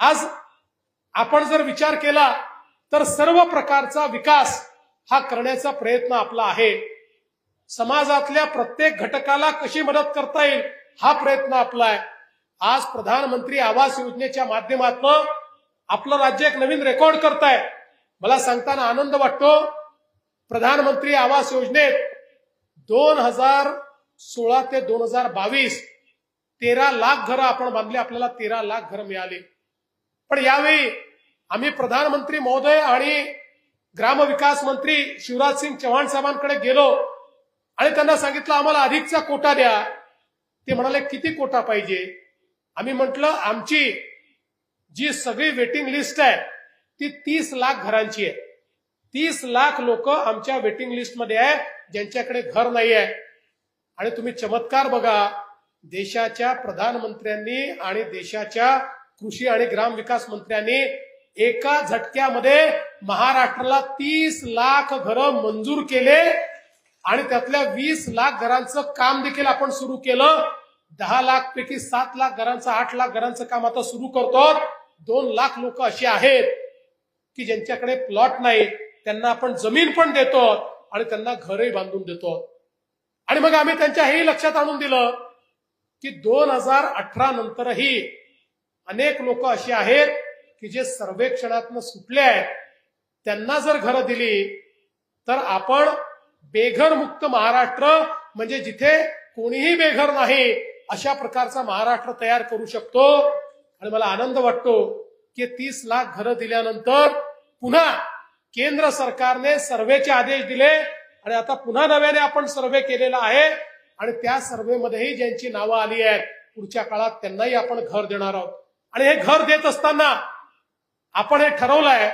आज आपण जर विचार केला तर सर्व प्रकारचा विकास हा करण्याचा प्रयत्न आपला आहे. समाजातल्या प्रत्येक घटकाला कशी मदत करता येईल हा प्रयत्न आपला आहे. आज प्रधानमंत्री आवास योजनेच्या माध्यमातून आपलं राज्य एक नवीन रेकॉर्ड करताय. मला सांगताना आनंद वाटतो. प्रधानमंत्री आवास योजनेत दोन हजार सोळा ते दोन हजार बावीस तेरा लाख घरं आपण बांधली. आपल्याला तेरा लाख घरं मिळाली. पण यावेळी आम्ही प्रधानमंत्री महोदय आणि ग्रामविकास मंत्री शिवराज सिंग चव्हाण साहेबांकडे गेलो आणि त्यांना सांगितलं आम्हाला अधिकचा कोटा द्या. ते म्हणाले किती कोटा पाहिजे? आम्ही म्हटलं आमची जी सगळी वेटिंग लिस्ट आहे ती तीस लाख घरांची आहे. तीस लाख लोक आमच्या वेटिंग लिस्टमध्ये आहे ज्यांच्याकडे घर नाही आहे. आणि तुम्ही चमत्कार बघा देशाच्या प्रधानमंत्र्यांनी आणि देशाच्या कृषी आणि ग्रामविकास मंत्र्यांनी एका झटक्यामध्ये महाराष्ट्राला तीस लाख घरं मंजूर केले आणि त्यातल्या वीस लाख घरांचं काम देखील आपण सुरू केलं. दहा लाख पैकी सात लाख घरांचं आठ लाख घरांचं काम आता सुरू करतो. दोन लाख लोक असे आहेत की ज्यांच्याकडे प्लॉट नाही त्यांना आपण जमीन पण देतो आणि त्यांना घरही बांधून देतो. आणि मग आम्ही त्यांच्या हेही लक्षात आणून दिलं की दोन हजार अठरा नंतरही अनेक लोक अशी आहेत की जे सर्वेक्षणातनं सुटले आहेत. त्यांना जर घरं दिली तर आपण बेघर मुक्त महाराष्ट्र म्हणजे जिथे कोणीही बेघर नाही अशा प्रकारचा महाराष्ट्र तयार करू शकतो. आणि मला आनंद वाटतो की तीस लाख घरं दिल्यानंतर पुन्हा केंद्र सरकारने सर्वेचे आदेश दिले. आणि आता पुन्हा नव्याने आपण सर्वे केलेला आहे. आणि त्या सर्वेमध्येही ज्यांची नावं आली आहेत पुढच्या काळात त्यांनाही आपण घर देणार आहोत. आणि हे घर देत असताना आपण हे ठरवलंय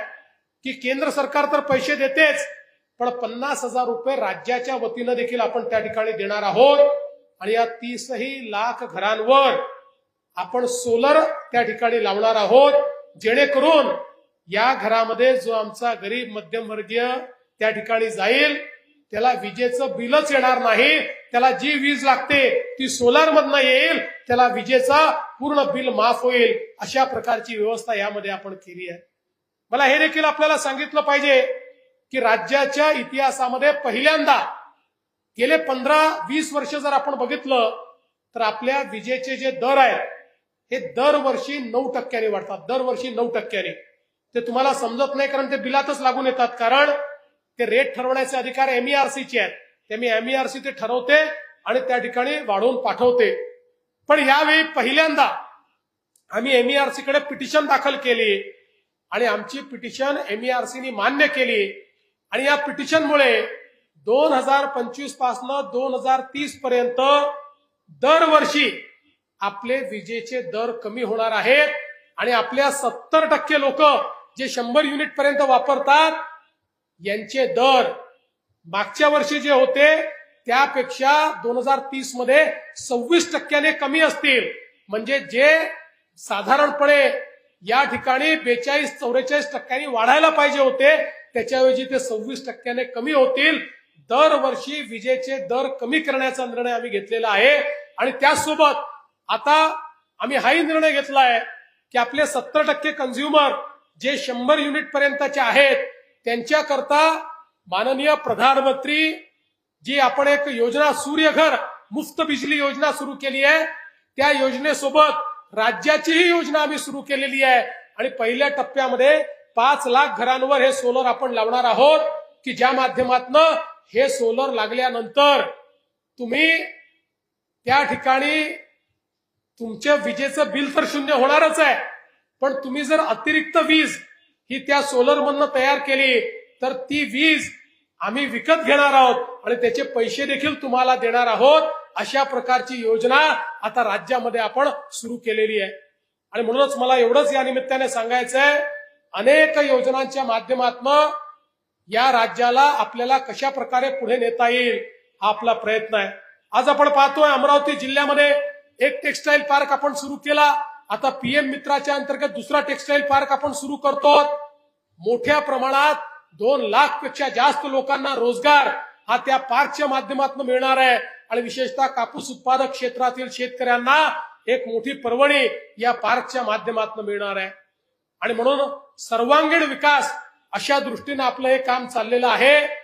की केंद्र सरकार तर पैसे देतेच पण पन्नास हजार रुपये राज्याच्या वतीनं देखील आपण त्या ठिकाणी देणार आहोत. आणि या तीसही लाख घरांवर आपण सोलर त्या ठिकाणी लावणार आहोत जेणेकरून या घरामध्ये जो आमचा गरीब मध्यमवर्गीय त्या ठिकाणी जाईल त्याला विजेचं बिलच येणार नाही. त्याला जी वीज लागते ती सोलार मधनं येईल त्याला विजेचा पूर्ण बिल माफ होईल अशा प्रकारची व्यवस्था यामध्ये आपण केली आहे. मला हे देखील आपल्याला सांगितलं पाहिजे की राज्याच्या इतिहासामध्ये पहिल्यांदा गेले पंधरा वीस वर्ष जर आपण बघितलं तर आपल्या विजेचे जे दर आहेत हे दरवर्षी नऊ टक्क्याने वाढतात. दरवर्षी नऊ टक्क्याने. ते तुम्हाला समजत नाही कारण ते बिलातच लागून येतात. कारण ते रेट ठरवण्याचे अधिकार एमईआरसीचे आहेत. ते मी एमईआरसी ते ठरवते आणि त्या ठिकाणी वाढवून पाठवते. पण यावेळी पहिल्यांदा आम्ही एमईआरसी कडे पिटिशन दाखल केली आणि आमची पिटिशन एमईआरसीनी मान्य केली. आणि या पिटिशनमुळे दोन हजार पंचवीस पासनं दोन हजार तीस पर्यंत दरवर्षी आपले विजेचे दर कमी होणार आहेत आणि आपल्या सत्तर टक्के लोक जे शंभर युनिट पर्यंत वापरतात यांचे दर मागच्या वर्षी जे होते त्यापेक्षा दोन हजार तीसमध्ये सव्वीस टक्क्याने कमी असतील. म्हणजे जे साधारणपणे या ठिकाणी बेचाळीस चौवेचाळीस टक्क्यांनी वाढायला पाहिजे होते त्याच्याऐवजी ते सव्वीस टक्क्याने कमी होतील. दरवर्षी विजेचे दर कमी करण्याचा निर्णय आम्ही घेतलेला आहे. आणि त्याचसोबत आता आम्ही हाही निर्णय घेतलाय की आपले सत्तर टक्के कन्झ्युमर जे शंभर युनिट पर्यंतचे आहेत त्यांच्याकरता माननीय प्रधानमंत्री जी आपण एक योजना सूर्यघर मुफ्त बिजली योजना सुरू केली आहे. त्या योजनेसोबत राज्याचीही योजना आम्ही सुरू केलेली आहे. आणि पहिल्या टप्प्यामध्ये पाच लाख घरांवर हे सोलर आपण लावणार आहोत की ज्या माध्यमातनं हे सोलर लागल्यानंतर तुम्ही त्या ठिकाणी तुमच्या विजेचं बिल तर शून्य होणारच आहे. पण तुम्ही जर अतिरिक्त वीज ही त्या सोलर मधनं तयार केली तर ती वीज आम्ही विकत घेणार आहोत आणि त्याचे पैसे देखील तुम्हाला देणार आहोत अशा प्रकारची योजना आता राज्यामध्ये आपण सुरू केलेली आहे. आणि म्हणूनच मला एवढंच या निमित्ताने सांगायचं आहे अनेक योजनांच्या माध्यमातून या राज्याला आपल्याला कशा प्रकारे पुढे नेता येईल हा आपला प्रयत्न आहे. आज आपण पाहतोय अमरावती जिल्ह्यामध्ये एक टेक्सटाईल पार्क आपण सुरू केला. आता पीएम मित्राच्या अंतर्गत दुसरा टेक्सटाईल पार्क आपण सुरू करतो मोठ्या प्रमाणात दोन लाखपेक्षा जास्त लोकांना रोजगार हा त्या पार्कच्या माध्यमातून मिळणार आहे. आणि विशेषतः कापूस उत्पादक क्षेत्रातील शेतकऱ्यांना एक मोठी पर्वणी या पार्कच्या माध्यमातून मिळणार आहे. आणि म्हणून सर्वांगीण विकास अशा दृष्टीनं आपलं हे काम चाललेलं आहे.